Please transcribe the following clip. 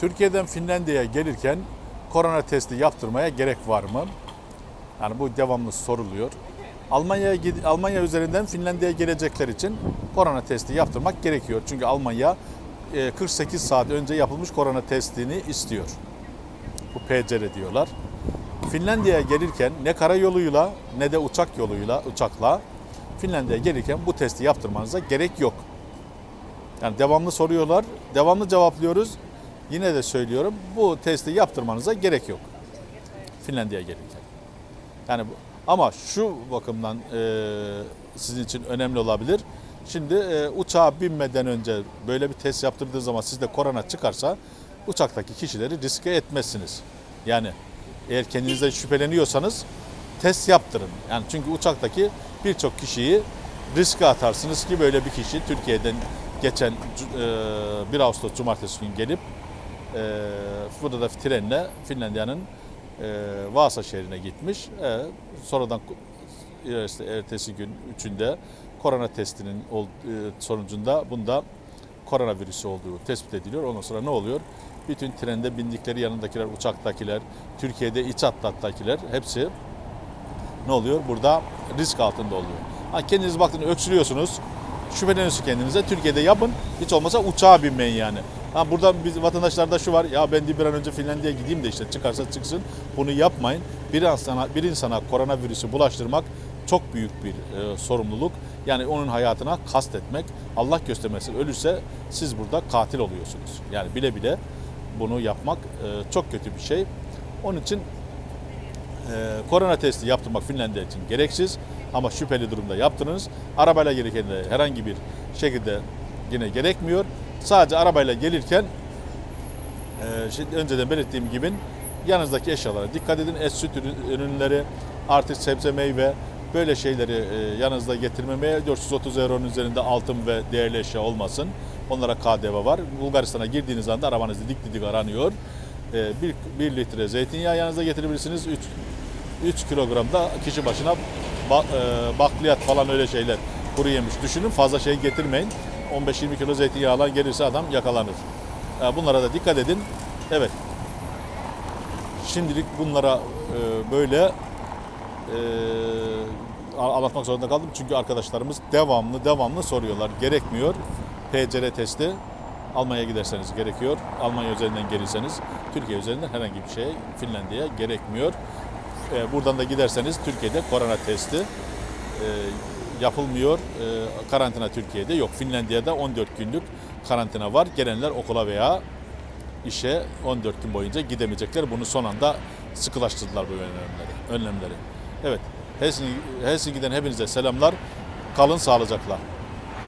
Türkiye'den Finlandiya'ya gelirken korona testi yaptırmaya gerek var mı? Yani bu devamlı soruluyor. Almanya'ya Almanya üzerinden Finlandiya'ya gelecekler için korona testi yaptırmak gerekiyor. Çünkü Almanya e, 48 saat önce yapılmış korona testini istiyor. Bu PCR diyorlar. Finlandiya'ya gelirken ne karayoluyla ne de uçak yoluyla, uçakla Finlandiya'ya gelirken bu testi yaptırmanıza gerek yok. Yani devamlı soruyorlar, devamlı cevaplıyoruz. Yine de söylüyorum bu testi yaptırmanıza gerek yok. Finlandiya'ya gelirken. Yani bu, ama şu bakımdan e, sizin için önemli olabilir. Şimdi e, uçağa binmeden önce böyle bir test yaptırdığı zaman sizde korona çıkarsa uçaktaki kişileri riske etmezsiniz. Yani eğer kendinizden şüpheleniyorsanız test yaptırın. Yani çünkü uçaktaki birçok kişiyi riske atarsınız ki böyle bir kişi Türkiye'den geçen e, 1 Ağustos Cumartesi günü gelip e, burada da trenle Finlandiya'nın e, Vaasa şehrine gitmiş. E, sonradan e, işte ertesi gün üçünde korona testinin e, sonucunda bunda koronavirüsü olduğu tespit ediliyor. Ondan sonra ne oluyor? Bütün trende bindikleri yanındakiler, uçaktakiler, Türkiye'de iç hattattakiler hepsi ne oluyor? Burada risk altında oluyor. Ha, kendiniz baktın öksürüyorsunuz, şüpheleniyorsunuz kendinize. Türkiye'de yapın. Hiç olmasa uçağa binmeyin yani. Ha, burada biz vatandaşlarda şu var. Ya ben de bir an önce Finlandiya'ya gideyim de işte çıkarsa çıksın. Bunu yapmayın. Bir insana, bir insana koronavirüsü bulaştırmak çok büyük bir e, sorumluluk. Yani onun hayatına kastetmek. Allah göstermesin ölürse siz burada katil oluyorsunuz. Yani bile bile bunu yapmak e, çok kötü bir şey. Onun için ee, korona testi yaptırmak Finlandiya için gereksiz ama şüpheli durumda yaptırınız. Arabayla gelirken de herhangi bir şekilde yine gerekmiyor. Sadece arabayla gelirken e, şimdi önceden belirttiğim gibi yanınızdaki eşyalara dikkat edin. Et, süt ürün- ürünleri, artık sebze, meyve böyle şeyleri e, yanınızda getirmemeye 430 euronun üzerinde altın ve değerli eşya olmasın. Onlara KDV var. Bulgaristan'a girdiğiniz anda arabanız didik didik aranıyor. E, bir, bir litre zeytinyağı yanınızda getirebilirsiniz. 3 3 kilogram da kişi başına ba- e, bakliyat falan öyle şeyler kuru yemiş düşünün. Fazla şey getirmeyin. 15-20 kilo zeytinyağla gelirse adam yakalanır. Bunlara da dikkat edin. Evet. Şimdilik bunlara e, böyle e, anlatmak zorunda kaldım. Çünkü arkadaşlarımız devamlı devamlı soruyorlar. Gerekmiyor. PCR testi Almanya'ya giderseniz gerekiyor. Almanya üzerinden gelirseniz Türkiye üzerinden herhangi bir şey Finlandiya'ya gerekmiyor. E, buradan da giderseniz Türkiye'de korona testi yapılmıyor. E, karantina Türkiye'de yok. Finlandiya'da 14 günlük karantina var. Gelenler okula veya işe 14 gün boyunca gidemeyecekler. Bunu son anda sıkılaştırdılar bu önlemleri. önlemleri. Evet, Helsinki, Helsinki'den hepinize selamlar. Kalın sağlıcakla.